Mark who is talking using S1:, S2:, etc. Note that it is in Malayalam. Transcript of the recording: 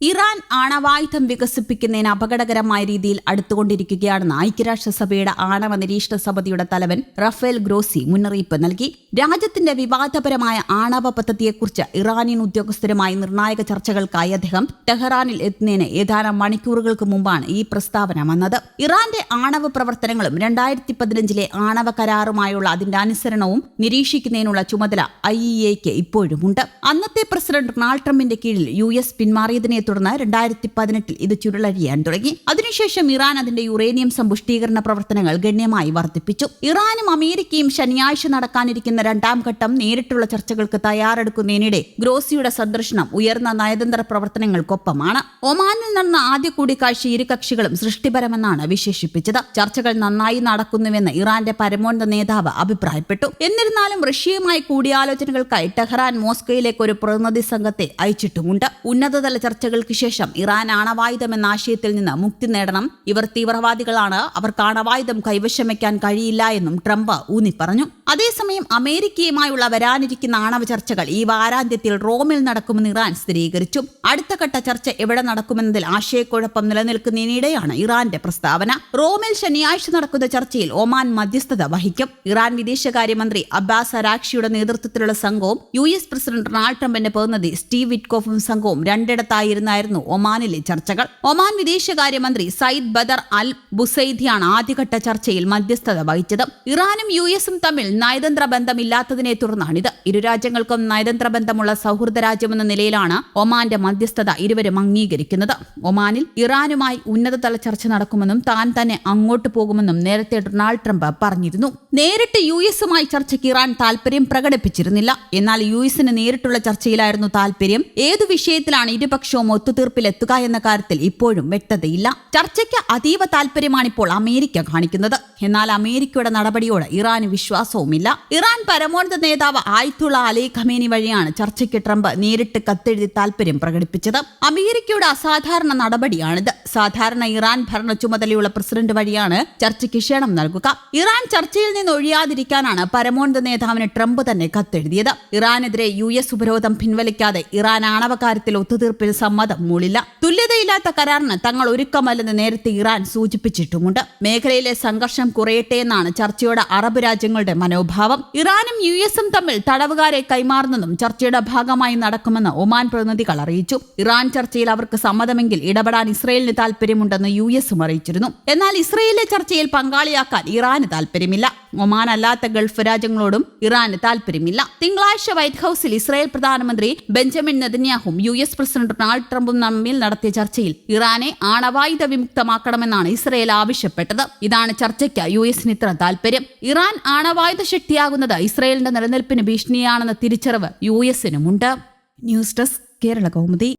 S1: ഇറാൻ ആണവായുധം വികസിപ്പിക്കുന്നതിന് അപകടകരമായ രീതിയിൽ അടുത്തുകൊണ്ടിരിക്കുകയാണെന്ന് ഐക്യരാഷ്ട്രസഭയുടെ ആണവ നിരീക്ഷണ സമിതിയുടെ തലവൻ റഫേൽ ഗ്രോസി മുന്നറിയിപ്പ് നൽകി. രാജ്യത്തിന്റെ വിവാദപരമായ ആണവ പദ്ധതിയെക്കുറിച്ച് ഇറാനിയൻ ഉദ്യോഗസ്ഥരുമായി നിർണായക ചർച്ചകൾക്കായി അദ്ദേഹം ടെഹ്റാനിൽ എത്തുന്നതിന് ഏതാനും മണിക്കൂറുകൾക്ക് മുമ്പാണ് ഈ പ്രസ്താവന വന്നത്. ഇറാന്റെ ആണവ പ്രവർത്തനങ്ങളും രണ്ടായിരത്തി പതിനഞ്ചിലെ ആണവ കരാറുമായുള്ള അതിന്റെ അനുസരണവും നിരീക്ഷിക്കുന്നതിനുള്ള ചുമതല ഐ ഇ എക്ക് ഇപ്പോഴുമുണ്ട്. അന്നത്തെ പ്രസിഡന്റ് ഡൊണാൾഡ് ട്രംപിന്റെ കീഴിൽ യു എസ് പിന്മാറിയതിനെ തുടർന്ന് രണ്ടായിരത്തി പതിനെട്ടിൽ ഇത് ചുരുളഴിയാൻ തുടങ്ങി. അതിനുശേഷം ഇറാൻ അതിന്റെ യുറേനിയം സമ്പുഷ്ടീകരണ പ്രവർത്തനങ്ങൾ ഗണ്യമായി വർദ്ധിപ്പിച്ചു. ഇറാനും അമേരിക്കയും ശനിയാഴ്ച നടക്കാനിരിക്കുന്ന രണ്ടാം ഘട്ടം നേരിട്ടുള്ള ചർച്ചകൾക്ക് തയ്യാറെടുക്കുന്നതിനിടെ ഗ്രോസിയുടെ സന്ദർശനം ഉയർന്ന നയതന്ത്ര പ്രവർത്തനങ്ങൾക്കൊപ്പമാണ്. ഒമാനിൽ നടന്ന ആദ്യ കൂടിക്കാഴ്ച ഇരു കക്ഷികളും സൃഷ്ടിപരമെന്നാണ് വിശേഷിപ്പിച്ചത്. ചർച്ചകൾ നന്നായി നടക്കുന്നുവെന്ന് ഇറാന്റെ പരമോന്നത നേതാവ് അഭിപ്രായപ്പെട്ടു. എന്നിരുന്നാലും റഷ്യയുമായി കൂടിയാലോചനകൾക്കായി ടെഹ്റാൻ മോസ്കോയിലേക്ക് ഒരു പ്രതിനിധി സംഘത്തെ അയച്ചിട്ടുമുണ്ട്. ഉന്നതതല ചർച്ചകൾക്ക് ശേഷം ഇറാൻ ആണവായുധം എന്ന ആശയത്തിൽ നിന്ന് മുക്തി നേടണം. ഇവർ തീവ്രവാദികളാണ്. അവർക്ക് ആണവായുധം കൈവശം വയ്ക്കാൻ കഴിയില്ല എന്നും ട്രംപ് ഊന്നി പറഞ്ഞു അതേസമയം അമേരിക്കയുമായുള്ള വരാനിരിക്കുന്ന ആണവ ചർച്ചകൾ ഈ വാരാന്ത്യത്തിൽ റോമിൽ നടക്കുമെന്ന് ഇറാൻ സ്ഥിരീകരിച്ചു. അടുത്ത ഘട്ട ചർച്ച എവിടെ നടക്കുമെന്നതിൽ ആശയക്കുഴപ്പം നിലനിൽക്കുന്നതിനിടെയാണ് ഇറാന്റെ പ്രസ്താവന. റോമിൽ ശനിയാഴ്ച നടക്കുന്ന ചർച്ചയിൽ ഒമാൻ മധ്യസ്ഥത വഹിക്കും. ഇറാൻ വിദേശകാര്യമന്ത്രി അബ്ബാസ് അരാക്ഷിയുടെ നേതൃത്വത്തിലുള്ള സംഘവും യു എസ് പ്രസിഡന്റ് ഡൊണാൾഡ് ട്രംപിന്റെ പ്രതിനിധി സ്റ്റീവ് വിറ്റ്കോഫും സംഘവും രണ്ടിടത്തായിരുന്നായിരുന്നു ഒമാനിലെ ചർച്ചകൾ. ഒമാൻ വിദേശകാര്യമന്ത്രി സയ്യിദ് ബദർ അൽ ബുസൈദിയാണ് ആദ്യഘട്ട ചർച്ചയിൽ മധ്യസ്ഥത വഹിച്ചത്. ഇറാനും യു എസും തമ്മിൽ നയതന്ത്ര ബന്ധമില്ലാത്തതിനെ തുടർന്നാണിത്. ഇരു രാജ്യങ്ങൾക്കും നയതന്ത്ര ബന്ധമുള്ള സൗഹൃദ രാജ്യമെന്ന നിലയിലാണ് ഒമാന്റെ മധ്യസ്ഥത ഇരുവരും അംഗീകരിക്കുന്നത്. ഒമാനിൽ ഇറാനുമായി ഉന്നതതല ചർച്ച നടക്കുമെന്നും താൻ തന്നെ അങ്ങോട്ട് പോകുമെന്നും നേരത്തെ ഡൊണാൾഡ് ട്രംപ് പറഞ്ഞിരുന്നു. നേരിട്ട് യു എസുമായി ചർച്ചയ്ക്ക് ഇറാൻ താൽപര്യം പ്രകടിപ്പിച്ചിരുന്നില്ല. എന്നാൽ യു എസിന് നേരിട്ടുള്ള ചർച്ചയിലായിരുന്നു താൽപര്യം. ഏതു വിഷയത്തിലാണ് ഇരുപക്ഷവും ഒത്തുതീർപ്പിലെത്തുക എന്ന കാര്യത്തിൽ ഇപ്പോഴും വ്യക്തതയില്ല. ചർച്ചയ്ക്ക് അതീവ താൽപര്യമാണിപ്പോൾ അമേരിക്ക കാണിക്കുന്നത്. എന്നാൽ അമേരിക്കയുടെ നടപടിയോട് ഇറാന് വിശ്വാസവുമില്ല ഇറാൻ പരമോന്നത നേതാവ് ആയിത്തുള്ള അലി ഖമേനി വഴിയാണ് ചർച്ചയ്ക്ക് ട്രംപ് നേരിട്ട് കത്തെഴുതി താൽപര്യം പ്രകടിപ്പിച്ചത്. അമേരിക്കയുടെ അസാധാരണ നടപടിയാണിത്. സാധാരണ ഇറാൻ ഭരണ ചുമതലയുള്ള പ്രസിഡന്റ് വഴിയാണ് ചർച്ചയ്ക്ക് ക്ഷണം നൽകുക. ഇറാൻ ചർച്ചയിൽ നിന്ന് ഒഴിയാതിരിക്കാനാണ് പരമോന്നത നേതാവിന് ട്രംപ് തന്നെ കത്തെഴുതിയത്. ഇറാനെതിരെ യു എസ് ഉപരോധം പിൻവലിക്കാതെ ഇറാൻ ആണവ കാര്യത്തിൽ ഒത്തുതീർപ്പിന് സമ്മതം മൂളില്ല. തുല്യതയില്ലാത്ത കരാറിന് തങ്ങൾ ഒരുക്കമല്ലെന്ന് നേരത്തെ ഇറാൻ സൂചിപ്പിച്ചിട്ടുമുണ്ട്. മേഖലയിലെ സംഘർഷം കുറയട്ടെ എന്നാണ് ചർച്ചയുടെ അറബ് രാജ്യങ്ങളുടെ മനോഭാവം ഇറാനും യു എസും തമ്മിൽ തടവുകാരെ കൈമാറുന്നതും ചർച്ചയുടെ ഭാഗമായി നടക്കുമെന്ന് ഒമാൻ പ്രതിനിധികൾ അറിയിച്ചു. ഇറാൻ ചർച്ചയിൽ അവർക്ക് സമ്മതമെങ്കിൽ ഇടപെടാൻ ഇസ്രയേലിന് താൽപര്യമുണ്ടെന്ന് യു എസും അറിയിച്ചിരുന്നു. എന്നാൽ ഇസ്രയേലിലെ ചർച്ചയിൽ പങ്കാളിയാക്കാൻ ഇറാന് താൽപര്യമില്ല ഒമാൻ അല്ലാത്ത ഗൾഫ് രാജ്യങ്ങളോടും ഇറാന് താൽപര്യമില്ല തിങ്കളാഴ്ച വൈറ്റ് ഹൌസിൽ ഇസ്രായേൽ പ്രധാനമന്ത്രി ബെഞ്ചമിൻ നെതന്യാഹും യു എസ് പ്രസിഡന്റ് ഡൊണാൾഡ് ട്രംപും തമ്മിൽ നടത്തിയ ചർച്ചയിൽ ഇറാനെ ആണവായുധ വിമുക്തമാക്കണമെന്നാണ് ഇസ്രയേൽ ആവശ്യപ്പെട്ടത്. ഇതാണ് ചർച്ചയ്ക്ക് യു എസിന് ഇത്ര താൽപര്യം ഇറാൻ ആണവായുധ ശക്തിയാകുന്നത് ഇസ്രയേലിന്റെ നിലനിൽപ്പിന് ഭീഷണിയാണെന്ന തിരിച്ചറിവ് U എസിനുമുണ്ട്. News desk Kerala Kaumudi.